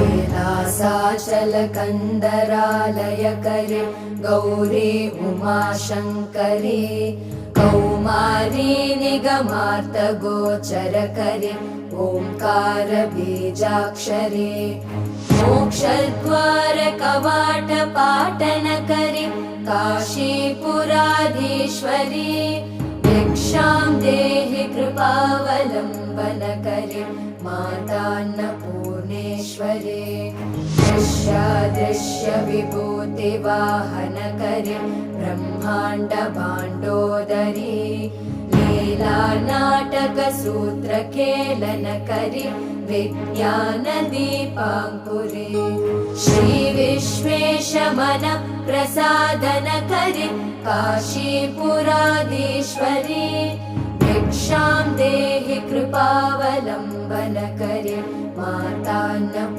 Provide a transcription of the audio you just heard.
कैलासाचलकन्दरालयकरि गौरी उमाशङ्करी कौमारी निगमार्तगोचरकरि ओङ्कार बीजाक्षरी मोक्षद्वारकवाटपाटनकरि काशीपुराधीश्वरी भिक्षां देहि कृपावलम्बनकरि मातान्नपूर्णेश्वरी दृश्यादृश्यविभूतिवाहनकरि ब्रह्माण्डभाण्डोदरी। लीलानाटकसूत्रखेलनकरि विज्ञानदीपाङ्कुरे श्रीविश्वेशमन प्रसादनकरि काशीपुराधीश्वरी। भिक्षां देहि कृपावलम्बनकरि മാതാന